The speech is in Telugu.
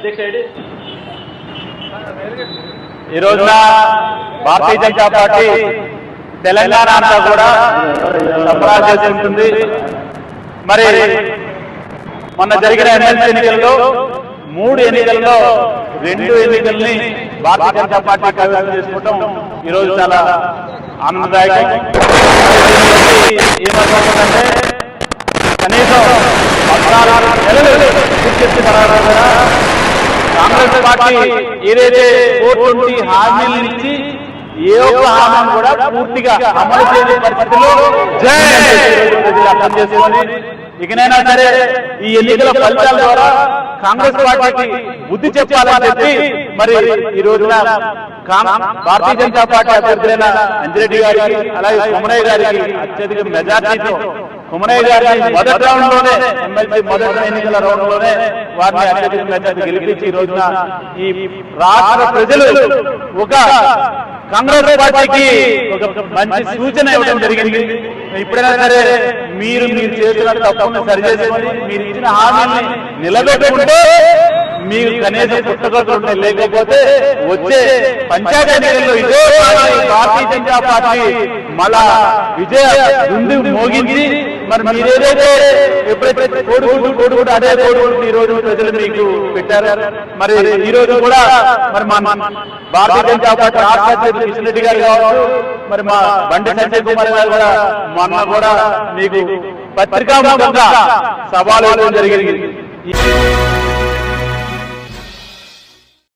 అధ్యక్షుడి ఈ రోజున భారతీయ జనతా పార్టీ తెలంగాణ అంతా కూడా సంబరా చేస్తుంటుంది మరి మొన్న జరిగిన ఎమ్మెల్సీ ఎన్నికల్లో మూడు ఎన్నికల్లో రెండు ఎన్నికల్ని భారతీయ జనతా పార్టీ కైవసం చేసుకోవడం ఈరోజు చాలా ఆనందదాయకం ఏమవుతుందంటే కనీసం పద్నాలుగు నెలలు పూర్తి తర్వాత కూడా కాంగ్రెస్ పార్టీ ఏదైతే ట్వంటీ హామీలు ఇచ్చి ఏ ఒక్క హామీని కూడా పూర్తిగా అమలు చేయని జై! ప్రజలు అర్థం చేసుకొని ఇకనైనా సరే ఈ ఎన్నికల ఫలితాల ద్వారా కాంగ్రెస్ పార్టీకి బుద్ధి చెప్పాలని చెప్పి మరి ఈ రోజున భారతీయ జనతా పార్టీ అభ్యర్థులైన అంజిరెడ్డి గారికి అలాగే కుమరయ్య గారికి అత్యధిక మెజార్టీతో కుమరయ్య గారిని మొదటి రౌండ్లోనే ఎమ్మెల్సీ మొదటి ఎన్నికల రౌండ్లోనే వారిని అత్యధిక మెజార్టీ గెలిపించి ఈ రోజున ఈ రాష్ట్ర ప్రజలు ఒక కాంగ్రెస్ పార్టీకి ఒక మంచి సూచన ఇవ్వడం జరిగింది. ఇప్పుడైనా సరే మీరు మీరు చేసిన తప్పును సరిచేసేది మీరు ఇచ్చిన హామీని నిలబెట్టుకుంటే మీరు కనీసం పుస్తకాలు లేకపోతే వచ్చే పంచాయతీ ఎన్నికల్లో ఇదే జనతా పార్టీ మళ్ళా విజయ దుండి మోగించి మరి మీరేదైతే ఎప్పుడైతే కోడుకుంటూ కోడుకుంటూ అదే కోడుకుంటూ ఈ రోజు ప్రజలు మీకు పెట్టారు. మరి ఈ రోజు కూడా మరి మా భారతీయ జనతా పార్టీ రాష్ట్ర అధ్యక్షులు కిషన్ రెడ్డి గారు కావచ్చు మరి మా బండి సంజయ్ కుమార్ గారు కూడా మొన్న కూడా మీకు పత్రికా సవాలు ఇవ్వడం జరిగింది.